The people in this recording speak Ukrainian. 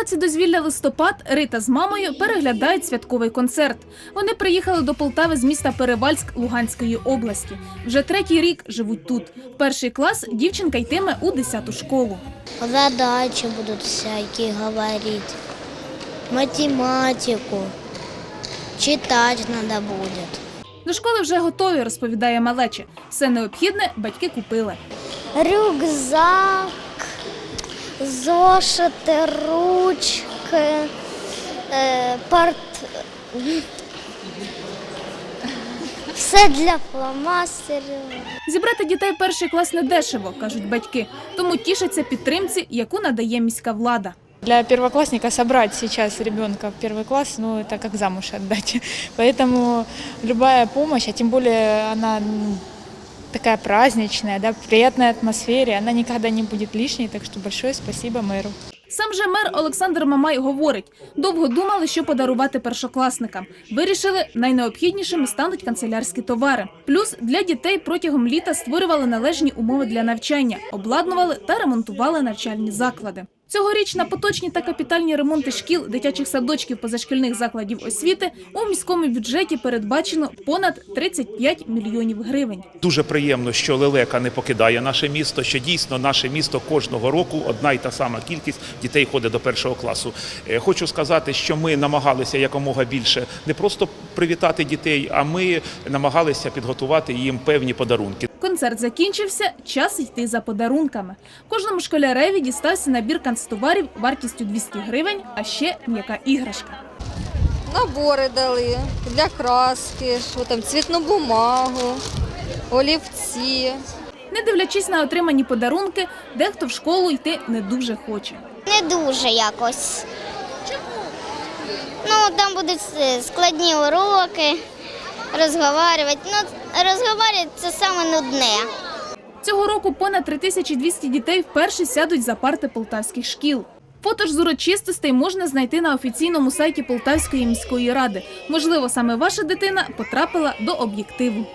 палаці дозвілля листопад Рита з мамою переглядають святковий концерт. Вони приїхали до Полтави з міста Перевальськ Луганської області. Вже третій рік живуть тут. В перший клас дівчинка йтиме у 10-ту школу. Задачи будут всякие говорить, математику, читать надо будет. До школи вже готові, розповідає малече. Все необхідне батьки купили. Рюкзак, зошити, ручки, е, парт... Все для фломастерів. Зібрати дітей в перший клас недешево, кажуть батьки, тому тішаться підтримці, яку надає міська влада. Для первоклассника собрать сейчас ребенка в первый класс, ну, это как замуж отдать. Поэтому любая помощь, а тем более она м, такая праздничная, да, в приятной атмосфере, она никогда не будет лишней, так что большое спасибо мэру. Сам же мер Олександр Мамай говорить, довго думали, що подарувати першокласникам. Вирішили, найнеобхіднішими стануть канцелярські товари. Плюс для дітей протягом літа створювали належні умови для навчання, обладнували та ремонтували навчальні заклади. Цьогоріч на поточні та капітальні ремонти шкіл, дитячих садочків, позашкільних закладів освіти у міському бюджеті передбачено понад 35 мільйонів гривень. Дуже приємно, що лелека не покидає наше місто. Що дійсно наше місто кожного року одна й та сама кількість дітей ходить до першого класу. Е, Хочу сказати, що ми намагалися якомога більше не просто привітати дітей, а ми намагалися підготувати їм певні подарунки. Концерт закінчився, час йти за подарунками. Кожному школяреві дістався набір канцтоварів вартістю 200 гривень, а ще м'яка іграшка. Набори дали для краски, що там, цвітну бумагу, олівці. Не дивлячись на отримані подарунки, дехто в школу йти не дуже хоче. Не дуже якось. Ну, там будуть складні уроки, розговорювати. Ну, розговорювати це саме нудне. Року понад 3200 дітей вперше сядуть за парти полтавських шкіл. Фото ж з урочистостей можна знайти на офіційному сайті Полтавської міської ради. Можливо, саме ваша дитина потрапила до об'єктиву.